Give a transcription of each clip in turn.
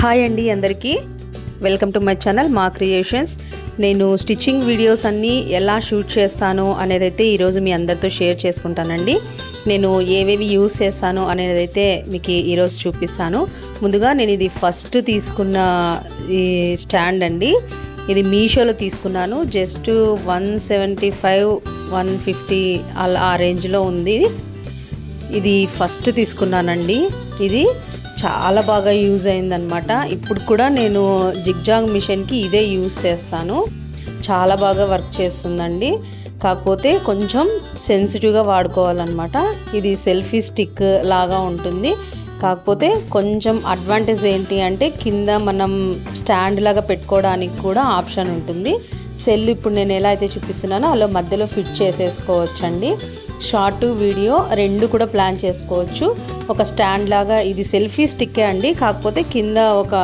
Hi అండి అందరికీ. Welcome to my channel మా క్రియేషన్స్ నేను స్టిచ్చింగ్ వీడియోస్ అన్నీ ఎలా షూట్ చేస్తాను అనేదైతే ఈరోజు మీ అందరితో షేర్ చేసుకుంటానండి. నేను ఏవేవి యూస్ చేస్తాను అనేది అయితే మీకు ఈరోజు చూపిస్తాను. ముందుగా నేను ఇది ఫస్ట్ తీసుకున్న ఈ స్టాండ్ అండి. ఇది మీషోలో తీసుకున్నాను. Just one seventy five one fifty అలా ఆ రేంజ్లో ఉంది. ఇది ఫస్ట్ తీసుకున్నానండి. ఇది చాలా బాగా యూజ్ అయిందనమాట ఇప్పుడు కూడా నేను జిగ్జాగ్ మిషన్కి ఇదే యూజ్ చేస్తాను. చాలా బాగా వర్క్ చేస్తుందండి. కాకపోతే కొంచెం సెన్సిటివ్గా వాడుకోవాలన్నమాట. ఇది సెల్ఫీ స్టిక్ లాగా ఉంటుంది. కాకపోతే కొంచెం అడ్వాంటేజ్ ఏంటి అంటే కింద మనం స్టాండ్ లాగా పెట్టుకోవడానికి కూడా ఆప్షన్ ఉంటుంది. సెల్ ఇప్పుడు నేను ఎలా అయితే చూపిస్తున్నానో అలా మధ్యలో ఫిట్ చేసేసుకోవచ్చండి. షార్ట్ వీడియో రెండు కూడా ప్లాన్ చేసుకోవచ్చు. ఒక స్టాండ్ లాగా ఇది సెల్ఫీ స్టిక్కే అండి. కాకపోతే కింద ఒక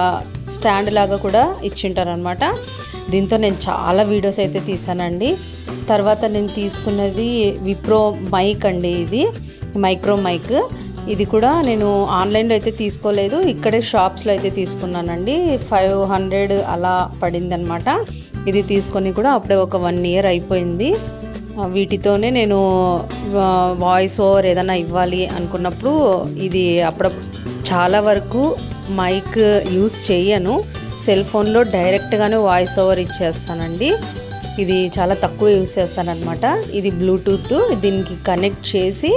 స్టాండ్ లాగా కూడా ఇచ్చింటారనమాట దీంతో నేను చాలా వీడియోస్ అయితే తీసానండి. తర్వాత నేను తీసుకున్నది విప్రో మైక్ అండి ఇది. Micro mic. ఇది కూడా నేను ఆన్లైన్లో అయితే తీసుకోలేదు. ఇక్కడే షాప్స్లో అయితే తీసుకున్నానండి. ఫైవ్ హండ్రెడ్ అలా పడిందనమాట ఇది తీసుకొని కూడా అప్పుడే ఒక వన్ ఇయర్ అయిపోయింది. వీటితోనే నేను వాయిస్ ఓవర్ ఏదైనా ఇవ్వాలి అనుకున్నప్పుడు ఇది అప్పుడప్పుడు చాలా వరకు మైక్ యూస్ చేయను. సెల్ ఫోన్లో డైరెక్ట్గానే వాయిస్ ఓవర్ ఇచ్చేస్తానండి. ఇది చాలా తక్కువ యూస్ చేస్తానన్నమాట. ఇది బ్లూటూత్ దీనికి కనెక్ట్ చేసి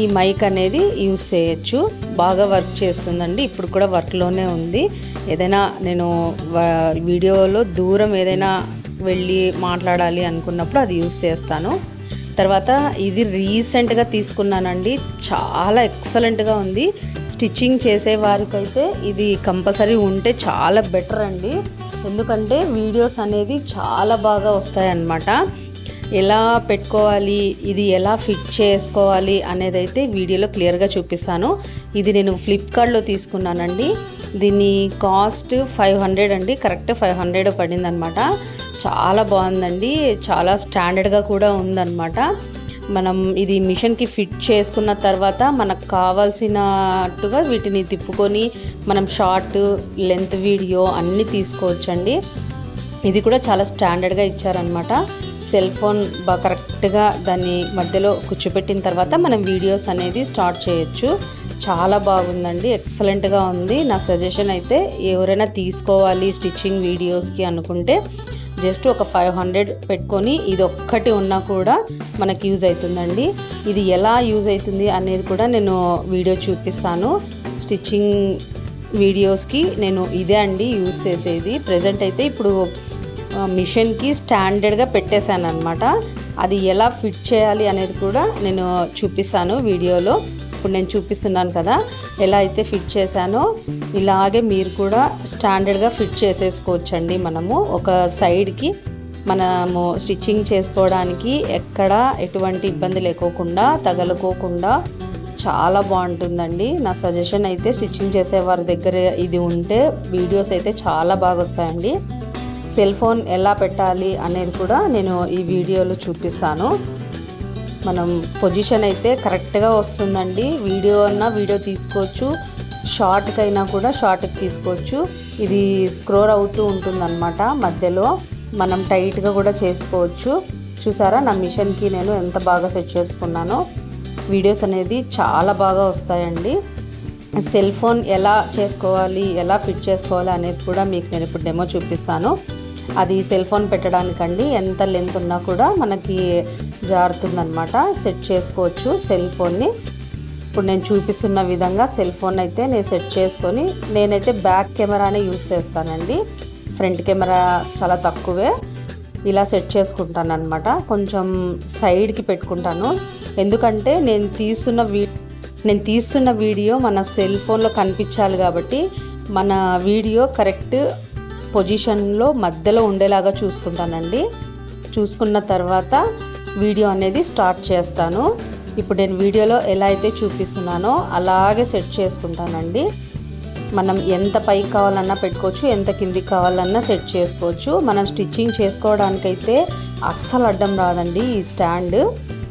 ఈ మైక్ అనేది యూస్ చేయొచ్చు. బాగా వర్క్ చేస్తుందండి. ఇప్పుడు కూడా వర్క్లోనే ఉంది. ఏదైనా నేను వీడియోలో దూరం ఏదైనా వెళ్ళి మాట్లాడాలి అనుకున్నప్పుడు అది యూస్ చేస్తాను. తర్వాత ఇది రీసెంట్గా తీసుకున్నానండి. చాలా ఎక్సలెంట్గా ఉంది. స్టిచ్చింగ్ చేసే వారికైతే ఇది కంపల్సరీ ఉంటే చాలా బెటర్ అండి. ఎందుకంటే వీడియోస్ అనేది చాలా బాగా వస్తాయన్నమాట. ఎలా పెట్టుకోవాలి ఇది ఎలా ఫిట్ చేసుకోవాలి అనేది అయితే వీడియోలో క్లియర్గా చూపిస్తాను. ఇది నేను ఫ్లిప్కార్ట్లో తీసుకున్నానండి. దీని కాస్ట్ ఫైవ్ హండ్రెడ్ అండి. కరెక్ట్ ఫైవ్ హండ్రెడ్ పడిందనమాట చాలా బాగుందండి. చాలా స్టాండర్డ్గా కూడా ఉందన్నమాట. మనం ఇది మిషన్కి ఫిట్ చేసుకున్న తర్వాత మనకు కావాల్సినట్టుగా వీటిని తిప్పుకొని మనం షార్ట్ లెంత్ వీడియో అన్నీ తీసుకోవచ్చండి. ఇది కూడా చాలా స్టాండర్డ్గా ఇచ్చారనమాట సెల్ ఫోన్ బాగా కరెక్ట్గా దాన్ని మధ్యలో కూర్చోపెట్టిన తర్వాత మనం వీడియోస్ అనేది స్టార్ట్ చేయొచ్చు. చాలా బాగుందండి. ఎక్సలెంట్గా ఉంది. నా సజెషన్ అయితే ఎవరైనా తీసుకోవాలి స్టిచ్చింగ్ వీడియోస్కి అనుకుంటే జస్ట్ ఒక ఫైవ్ హండ్రెడ్ పెట్టుకొని ఇది ఒక్కటి ఉన్నా కూడా మనకి యూజ్ అవుతుందండి. ఇది ఎలా యూజ్ అవుతుంది అనేది కూడా నేను వీడియో చూపిస్తాను. స్టిచ్చింగ్ వీడియోస్కి నేను ఇదే అండి యూజ్ చేసేది. ప్రజెంట్ అయితే ఇప్పుడు మిషన్కి స్టాండర్డ్గా పెట్టేశాను అనమాట అది ఎలా ఫిట్ చేయాలి అనేది కూడా నేను చూపిస్తాను వీడియోలో. ఇప్పుడు నేను చూపిస్తున్నాను కదా ఎలా అయితే ఫిట్ చేశానో ఇలాగే మీరు కూడా స్టాండర్డ్గా ఫిట్ చేసేసుకోవచ్చండి మనము. ఒక సైడ్కి మనము స్టిచ్చింగ్ చేసుకోవడానికి ఎక్కడ ఎటువంటి ఇబ్బంది లేకోకుండా తగలుకోకుండా చాలా బాగుంటుందండి. నా సజెషన్ అయితే స్టిచ్చింగ్ చేసే వారి దగ్గర ఇది ఉంటే వీడియోస్ అయితే చాలా బాగా వస్తాయండి. సెల్ ఫోన్ ఎలా పెట్టాలి అనేది కూడా నేను ఈ వీడియోలో చూపిస్తాను. మనం పొజిషన్ అయితే కరెక్ట్గా వస్తుందండి. వీడియో అన్నా వీడియో తీసుకోవచ్చు. షార్ట్కి అయినా కూడా షార్ట్కి తీసుకోవచ్చు. ఇది స్క్రోర్ అవుతూ ఉంటుందన్నమాట మధ్యలో. మనం టైట్గా కూడా చేసుకోవచ్చు. చూసారా? నా మిషన్కి నేను ఎంత బాగా సెట్ చేసుకున్నానో. వీడియోస్ అనేది చాలా బాగా వస్తాయండి. సెల్ ఫోన్ ఎలా చేసుకోవాలి? ఎలా ఫిట్ చేసుకోవాలి? అనేది కూడా మీకు నేను ఇప్పుడు డెమో చూపిస్తాను. అది సెల్ ఫోన్ పెట్టడానికండి. ఎంత లెంత్ ఉన్నా కూడా మనకి జారుతుందనమాట సెట్ చేసుకోవచ్చు సెల్ ఫోన్ని ఇప్పుడు నేను చూపిస్తున్న విధంగా సెల్ ఫోన్ అయితే నేను సెట్ చేసుకొని నేనైతే బ్యాక్ కెమెరానే యూస్ చేస్తానండి. ఫ్రంట్ కెమెరా చాలా తక్కువే. ఇలా సెట్ చేసుకుంటాను అనమాట కొంచెం సైడ్కి పెట్టుకుంటాను. ఎందుకంటే నేను తీస్తున్న వీ నేను తీస్తున్న వీడియో మన సెల్ ఫోన్లో కనిపించాలి కాబట్టి మన వీడియో కరెక్ట్ పొజిషన్లో మధ్యలో ఉండేలాగా చూసుకుంటానండి. చూసుకున్న తర్వాత వీడియో అనేది స్టార్ట్ చేస్తాను. ఇప్పుడు నేను వీడియోలో ఎలా అయితే చూపిస్తున్నానో అలాగే సెట్ చేసుకుంటానండి. మనం ఎంత పైకి కావాలన్నా పెట్టుకోవచ్చు ఎంత కిందికి కావాలన్నా సెట్ చేసుకోవచ్చు. మనం స్టిచ్చింగ్ చేసుకోవడానికైతే అస్సలు అడ్డం రాదండి ఈ స్టాండ్.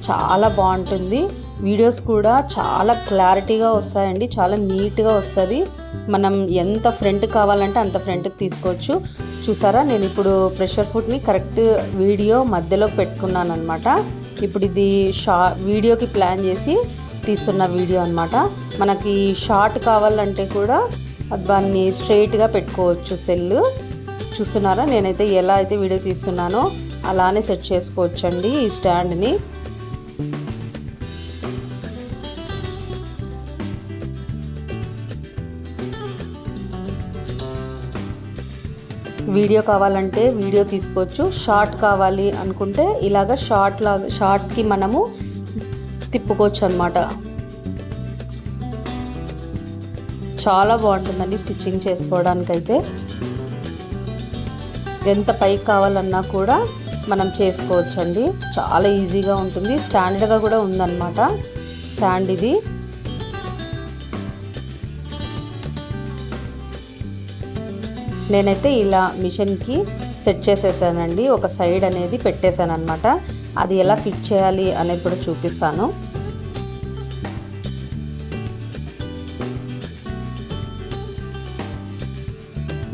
చాలా బాగుంటుంది. వీడియోస్ కూడా చాలా క్లారిటీగా వస్తాయండి చాలా నీట్గా వస్తుంది. మనం ఎంత ఫ్రంట్ కావాలంటే అంత ఫ్రంట్కి తీసుకోవచ్చు. చూసారా? నేను ఇప్పుడు ప్రెషర్ ఫుడ్ని కరెక్ట్ వీడియో మధ్యలోకి పెట్టుకున్నాను అనమాట ఇప్పుడు ఇది షా వీడియోకి ప్లాన్ చేసి తీస్తున్న వీడియో అనమాట మనకి షార్ట్ కావాలంటే కూడా దాన్ని స్ట్రైట్గా పెట్టుకోవచ్చు సెల్ చూస్తున్నారా? నేనైతే ఎలా అయితే వీడియో తీస్తున్నానో అలానే సెట్ చేసుకోవచ్చండి ఈ స్టాండ్ని వీడియో కావాలంటే వీడియో తీసుకోవచ్చు. షార్ట్ కావాలి అనుకుంటే ఇలాగ షార్ట్ లాగా షార్ట్కి మనము తిప్పుకోవచ్చు అనమాట చాలా బాగుంటుందండి స్టిచ్చింగ్ చేసుకోవడానికైతే. ఎంత పైకి కావాలన్నా కూడా మనం చేసుకోవచ్చండి. చాలా ఈజీగా ఉంటుంది. స్టాండర్డ్గా కూడా ఉందన్నమాట. స్టాండ్ ఇది. నేనైతే ఇలా మిషన్కి సెట్ చేసేసానండి. ఒక సైడ్ అనేది పెట్టేశాను అనమాట అది ఎలా ఫిట్ చేయాలి అనేది కూడా చూపిస్తాను.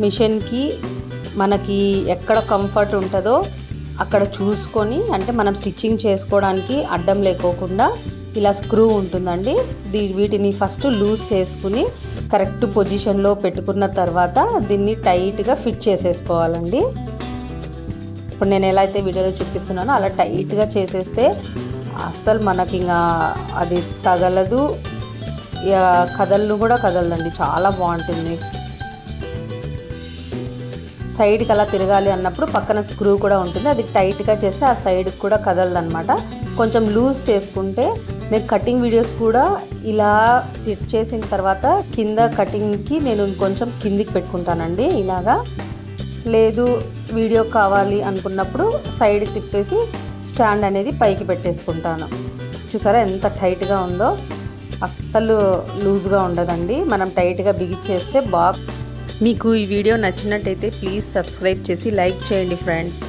మిషన్కి మనకి ఎక్కడ కంఫర్ట్ ఉంటుందో అక్కడ చూసుకొని అంటే మనం స్టిచ్చింగ్ చేసుకోవడానికి అడ్డం లేకోకుండా ఇలా స్క్రూ ఉంటుందండి. దీ వీటిని ఫస్ట్ లూజ్ చేసుకుని కరెక్ట్ పొజిషన్లో పెట్టుకున్న తర్వాత దీన్ని టైట్గా ఫిట్ చేసేసుకోవాలండి. ఇప్పుడు నేను ఎలా అయితే వీడియోలో చూపిస్తున్నానో అలా టైట్గా చేసేస్తే అస్సలు మనకి ఇంకా అది తగలదు. కదలను కూడా కదలదండి. చాలా బాగుంటుంది. సైడ్కి అలా తిరగాలి అన్నప్పుడు పక్కన స్క్రూ కూడా ఉంటుంది. అది టైట్గా చేస్తే ఆ సైడ్కి కూడా కదలదనమాట కొంచెం లూజ్ చేసుకుంటే నేను కటింగ్ వీడియోస్ కూడా ఇలా సెట్ చేసిన తర్వాత కింద కటింగ్కి నేను కొంచెం కిందికి పెట్టుకుంటానండి ఇలాగా. లేదు వీడియో కావాలి అనుకున్నప్పుడు సైడ్ తిప్పేసి స్టాండ్ అనేది పైకి పెట్టేసుకుంటాను. చూసారా ఎంత టైట్గా ఉందో? అస్సలు లూజ్గా ఉండదండి. మనం టైట్గా బిగిచ్చేస్తే బాగా. మీకు ఈ వీడియో నచ్చినట్టయితే ప్లీజ్ సబ్స్క్రైబ్ చేసి లైక్ చేయండి ఫ్రెండ్స్